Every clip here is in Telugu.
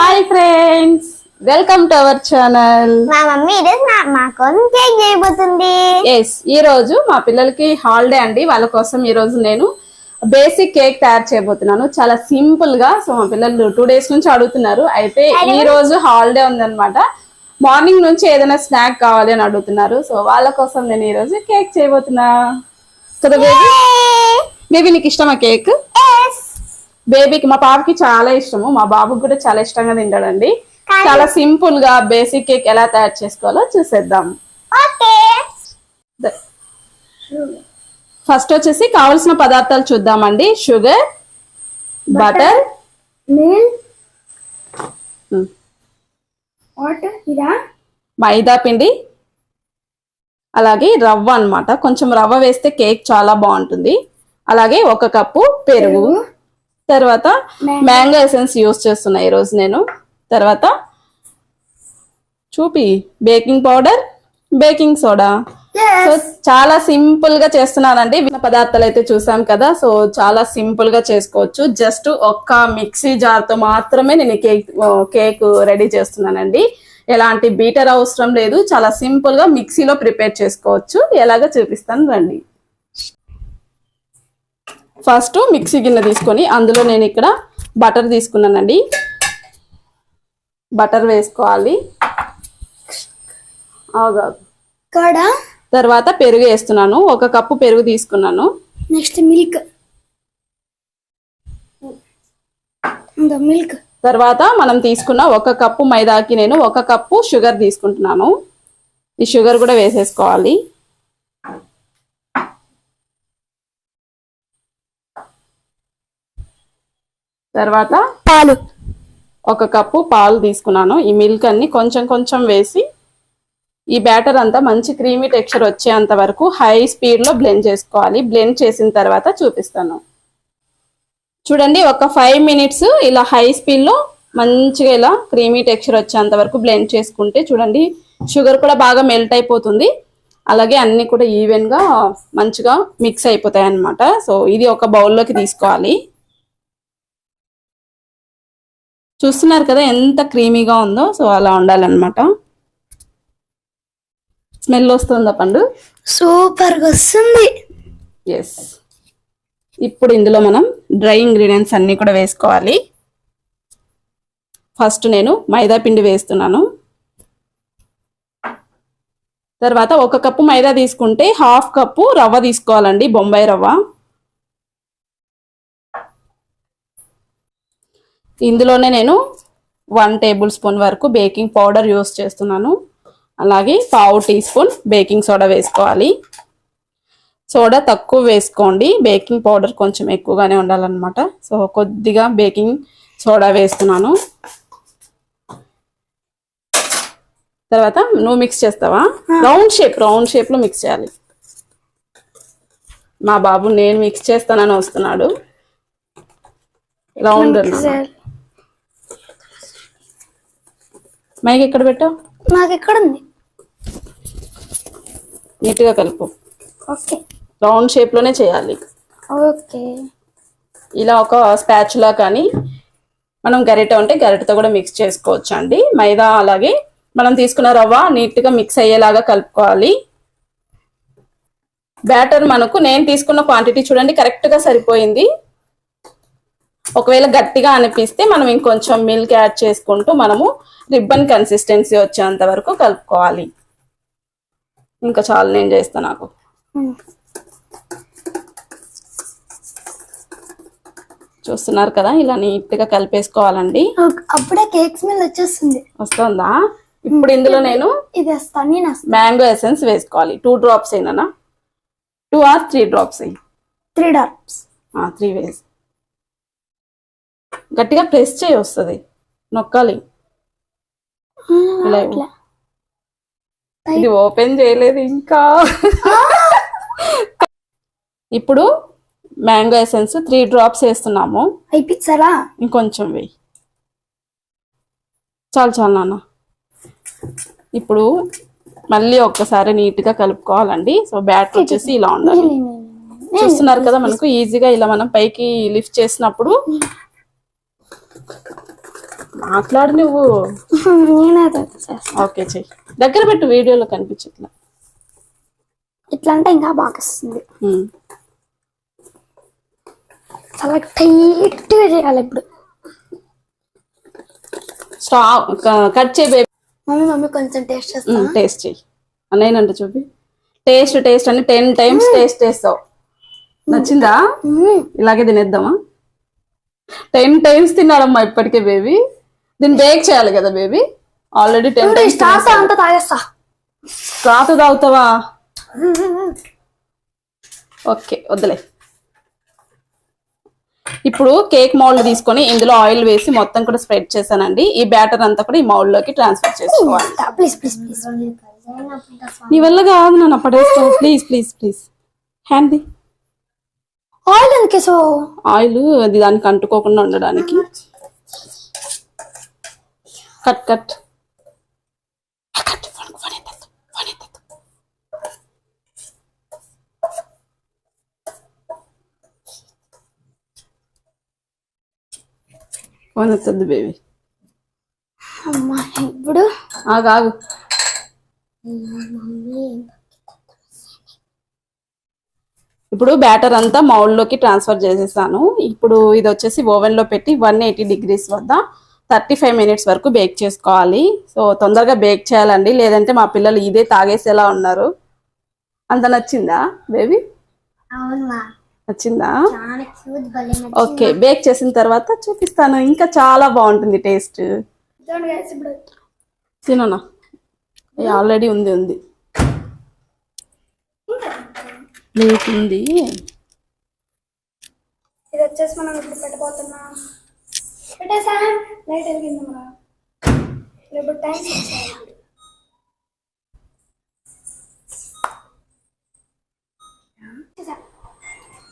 Hi friends welcome to our channel మా మమ్మీ ఈరోజు నా మా కోసం కేక్ చేయబోతుంది. ఎస్ ఈ రోజు మా పిల్లలకి హాలిడే అండి. వాళ్ళ కోసం ఈ రోజు నేను బేసిక్ కేక్ తయారు చేయబోతున్నాను. చాలా సింపుల్గా సో మా పిల్లలు టూ డేస్ నుంచి అడుగుతున్నారు. అయితే ఈ రోజు హాలిడే ఉందన్నమాట. మార్నింగ్ నుంచి ఏదైనా స్నాక్ కావాలి అని అడుగుతున్నారు. సో వాళ్ళ కోసం నేను ఈ రోజు కేక్ చేయబోతున్నా. కదా బేబీ బేబీ నీకు ఇష్టమా కేక్ బేబీకి మా పాపకి చాలా ఇష్టము. మా బాబుకి కూడా చాలా ఇష్టంగా తింటాడండి. చాలా సింపుల్గా బేసిక్ కేక్ ఎలా తయారు చేసుకోవాలో చూసేద్దాం. ఫస్ట్ వచ్చేసి కావలసిన పదార్థాలు చూద్దామండి. Sugar butter. మైదా పిండి. అలాగే రవ్వ అన్నమాట. కొంచెం రవ్వ వేస్తే కేక్ చాలా బాగుంటుంది. అలాగే ఒక కప్పు పెరుగు. తర్వాత మ్యాంగో ఎసెన్స్ యూస్ చేస్తున్నా ఈరోజు నేను. తర్వాత చూపి baking powder baking soda. So చాలా సింపుల్గా చేస్తున్నానండి. విన్న పదార్థాలు అయితే చూసాం కదా సో చాలా సింపుల్గా చేసుకోవచ్చు. జస్ట్ ఒక్క మిక్సీ జార్తో మాత్రమే నేను కేక్ కేక్ రెడీ చేస్తున్నానండి. ఎలాంటి బీటర్ అవసరం లేదు. చాలా సింపుల్గా మిక్సీలో ప్రిపేర్ చేసుకోవచ్చు. ఎలాగో చూపిస్తాను రండి. ఫస్ట్ మిక్సీ గిన్నె తీసుకొని అందులో నేను ఇక్కడ బటర్ తీసుకున్నానండి. బటర్ వేసుకోవాలి. తర్వాత పెరుగు వేస్తున్నాను. ఒక కప్పు పెరుగు తీసుకున్నాను. Next milk. మిల్క్. తర్వాత మనం తీసుకున్న ఒక కప్పు మైదాకి నేను ఒక కప్పు షుగర్ తీసుకుంటున్నాను. ఈ షుగర్ కూడా వేసేసుకోవాలి. తర్వాత పాలు. ఒక కప్పు పాలు తీసుకున్నాను. ఈ మిల్క్ అన్ని కొంచెం కొంచెం వేసి ఈ బ్యాటర్ అంతా మంచి క్రీమీ టెక్స్చర్ వచ్చేంత వరకు హై స్పీడ్లో బ్లెండ్ చేసుకోవాలి. బ్లెండ్ చేసిన తర్వాత చూపిస్తాను. చూడండి ఒక ఫైవ్ మినిట్స్ ఇలా హై స్పీడ్లో మంచిగా ఇలా క్రీమీ టెక్స్చర్ వచ్చేంత వరకు బ్లెండ్ చేసుకుంటే చూడండి షుగర్ కూడా బాగా మెల్ట్ అయిపోతుంది. అలాగే అన్ని కూడా ఈవెన్గా మంచిగా మిక్స్ అయిపోతాయి అన్నమాట సో ఇది ఒక బౌల్లోకి తీసుకోవాలి. చూస్తున్నారు కదా ఎంత క్రీమీగా ఉందో సో అలా ఉండాలన్నమాట. స్మెల్ వస్తుందా పండు? సూపర్గా వస్తుంది. ఎస్ ఇప్పుడు ఇందులో మనం డ్రై ఇంగ్రీడియంట్స్ అన్ని కూడా వేసుకోవాలి. ఫస్ట్ నేను మైదా పిండి వేస్తున్నాను. తర్వాత ఒక కప్పు మైదా తీసుకుంటే హాఫ్ కప్పు రవ్వ తీసుకోవాలండి బొంబాయి రవ్వ. ఇందులోనే నేను వన్ టేబుల్ స్పూన్ వరకు బేకింగ్ పౌడర్ యూస్ చేస్తున్నాను. అలాగే పావు టీ స్పూన్ బేకింగ్ సోడా వేసుకోవాలి. సోడా తక్కువ వేసుకోండి. బేకింగ్ పౌడర్ కొంచెం ఎక్కువగానే ఉండాలన్నమాట. సో కొద్దిగా బేకింగ్ సోడా వేస్తున్నాను. తర్వాత నువ్వు మిక్స్ చేస్తావా? రౌండ్ షేప్ రౌండ్ షేప్లో మిక్స్ చేయాలి. మా బాబు నేను మిక్స్ చేస్తానని వస్తున్నాడు. రౌండ్ మైక్ ఎక్కడ పెట్టావు? నాకు ఎక్కడ ఉంది? నీట్గా కలుపు. ఓకే. రౌండ్ షేప్లోనే చేయాలి. ఓకే. ఇలా ఒక స్పాచులా కానీ మనం గరిటె ఉంటే గరిటెతో కూడా మిక్స్ చేసుకోవచ్చు అండి మైదా అలాగే మనం తీసుకున్న రవ్వ నీట్గా మిక్స్ అయ్యేలాగా కలుపుకోవాలి. బ్యాటర్ మనకు నేను తీసుకున్న క్వాంటిటీ చూడండి కరెక్ట్గా సరిపోయింది. ఒకవేళ గట్టిగా అనిపిస్తే మనం ఇంకొంచెం మిల్క్ యాడ్ చేసుకుంటూ మనము రిబ్బన్ కన్సిస్టెన్సీ వచ్చేంత వరకు కలుపుకోవాలి. ఇంకా చాలు నేను చేస్తాను నాకు. చూస్తున్నారు కదా ఇలా నీట్గా కలిపేసుకోవాలండి. అప్పుడే కేక్ స్మెల్ వచ్చేస్తుంది. వస్తుందా? ఇప్పుడు ఇందులో నేను ఇది వేస్తాను మ్యాంగో ఎసెన్స్ వేసుకోవాలి. టూ డ్రాప్స్ అయినా two or three drops three dots three ways. గట్టిగా ప్రెస్ చేయి వస్తుంది. నొక్కాలి. ఇది ఓపెన్ చేయలేదు ఇంకా. ఇప్పుడు మ్యాంగో ఎసెన్స్ త్రీ డ్రాప్స్ వేస్తున్నాము. అయిపించారా ఇంకొంచెం వేయి. చాలు చాలు నాన్న. ఇప్పుడు మళ్ళీ ఒక్కసారి నీట్గా కలుపుకోవాలండి. సో బ్యాటర్ వచ్చేసి ఇలా ఉండాలి. చూస్తున్నారు కదా మనకు ఈజీగా ఇలా మనం పైకి లిఫ్ట్ చేసినప్పుడు మాట్లాడు నువ్వు. నేనే ఓకే చెయ్యి దగ్గర పెట్టు వీడియోలో కనిపించట్లా. ఇట్లా అంటే ఇంకా బాగా వస్తుంది. చాలా టైట్గా చేయాలి ఇప్పుడు. కట్ చేయి బేబీ. మమ్మీ మమ్మీ కొంచెం టేస్ట్ చేస్తా. టేస్ట్ చెయ్యి అన్నయ్యనంట చూపి. టేస్ట్ టేస్ట్ అని టెన్ టైమ్స్ టేస్ట్ చేస్తావు. నచ్చిందా. ఇలాగే తినేద్దామా? టెన్ టైమ్స్ తిన్నాడమ్మా ఇప్పటికే బేబీ. దీన్ని బేక్ చేయాలి కదా బేబీ. ఆల్రెడీ టెన్ టైమ్స్ అంతా తాగేస్తా. రాత తాగుతావా? ఓకే వద్దులే. ఇప్పుడు కేక్ మౌల్డ్ తీసుకొని ఇందులో ఆయిల్ వేసి మొత్తం కూడా స్ప్రెడ్ చేశానండి. ఈ బ్యాటర్ అంతా కూడా ఈ మౌల్డ్లోకి ట్రాన్స్ఫర్ చేసుకోవాలి. నీ వల్ల కాదు నన్ను పడేస్తా please please please. Hand oil ఎందుకే సో ఆయిల్ అది దానికి అంటుకోకుండా ఉండడానికి. Cut cut. ఎత్తద్దు బేబీ అమ్మా ఇప్పుడు? ఆగు. ఆగు ఇప్పుడు బ్యాటర్ అంతా mould లోకి ట్రాన్స్ఫర్ చేసేసాను. ఇప్పుడు ఇది వచ్చేసి oven లో పెట్టి వన్ ఎయిటీ డిగ్రీస్ వద్ద థర్టీ ఫైవ్ మినిట్స్ వరకు బేక్ చేసుకోవాలి. సో తొందరగా బేక్ చేయాలండి. లేదంటే మా పిల్లలు ఇదే తాగేసేలా ఉన్నారు. అంత నచ్చిందా బేబీ? నచ్చిందా? ఓకే బేక్ చేసిన తర్వాత చూపిస్తాను. ఇంకా చాలా బాగుంటుంది టేస్ట్. తిననా? ఆల్రెడీ ఉంది ఉంది. ప్లేట్ ఉంది. ఇది వచ్చేసి మనం ఇప్పుడు పెట్టబోతున్నాం. పెట్టేసా లైట్ వెలిగింది ఇప్పుడు టైం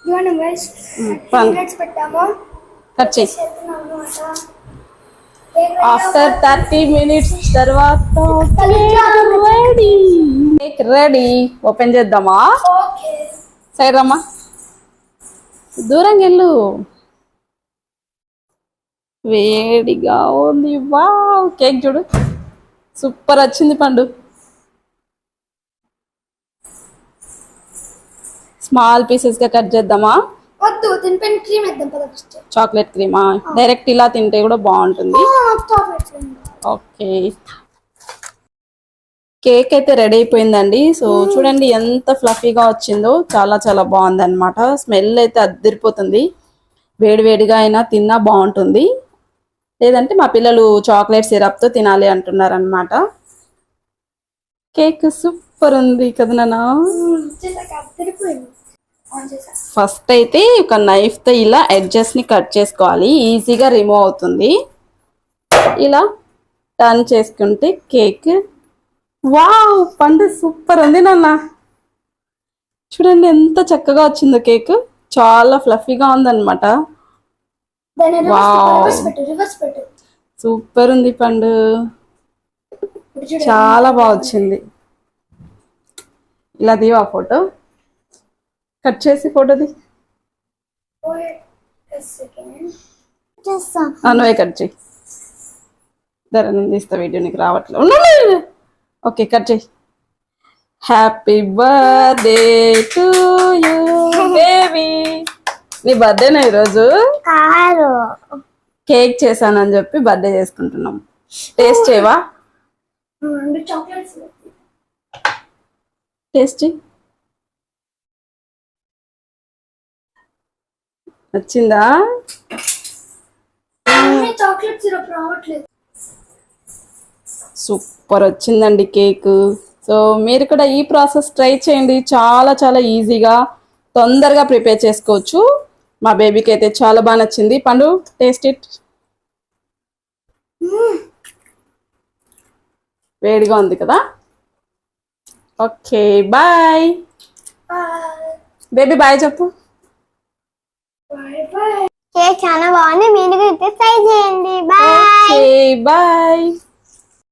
ఇవ్వండి గైస్ మినిట్స్ పెట్టాము. కట్ అనమాట ఆఫ్టర్ థర్టీ మినిట్స్ తర్వాత రెడీ ఓపెన్ చేద్దామా? ఓకే సైడ్ రమ్మా. దూరంగా వెళ్ళు. వేడిగా ఉంది. వావ్ కేక్ చూడు. సూపర్ వచ్చింది పండు. స్మాల్ పీసెస్గా కట్ చేద్దామా? వద్దు క్రీమ్ వేద్దాం పద ఫస్ట్ చాక్లెట్ క్రీమా? డైరెక్ట్ ఇలా తింటే కూడా బాగుంటుంది. ఓకే. కేక్ అయితే రెడీ అయిపోయిందండి. సో చూడండి ఎంత ఫ్లఫీగా వచ్చిందో. చాలా చాలా బాగుంది అనమాట స్మెల్ అయితే అద్దరిపోతుంది. వేడి వేడిగా అయినా తిన్నా బాగుంటుంది. లేదంటే మా పిల్లలు చాక్లెట్ సిరప్తో తినాలి అంటున్నారు అనమాట కేక్ సూపర్ ఉంది కదా నాన్న చేసాక తిరిగిపోయింది ఆన్ చేసా. ఫస్ట్ అయితే ఒక knife తో ఇలా edges ని కట్ చేసుకోవాలి. ఈజీగా రిమూవ్ అవుతుంది. ఇలా టర్న్ చేసుకుంటే కేక్ వావ్ పండు సూపర్ ఉంది నాన్న. చూడండి ఎంత చక్కగా వచ్చిందో కేక్. చాలా ఫ్లఫీగా ఉందన్నమాట. సూపర్ ఉంది పండు. చాలా బాగా వచ్చింది. ఇలా దీవా ఫోటో. కట్ చేసి ఫోటోది నువ్వే కట్ చేయి. ధర నేను తీస్తా వీడియో నీకు రావట్లేదు. ఓకే కట్ చేయి. Happy birthday to you baby నీ బర్త్డేనా ఈరోజు? కేక్ చేశానని చెప్పి బర్త్డే చేసుకుంటున్నాం. టేస్ట్ చేయవా? టేస్ట్ చేయి. నచ్చిందా? చాక్లెట్ సిరప్ రావట్లేదు. సూపర్ వచ్చిందండి కేక్. సో మీరు కూడా ఈ ప్రాసెస్ ట్రై చేయండి. చాలా చాలా ఈజీగా తొందరగా ప్రిపేర్ చేసుకోవచ్చు. మా బేబీకి అయితే చాలా బాగా నచ్చింది. పండు టేస్ట్ ఇట్. వేడిగా ఉంది కదా? Okay bye. బేబీ బాయ్ చెప్పు. చాలా బాగుంది. మీరు ట్రై చేయండి. బాయ్. బాయ్.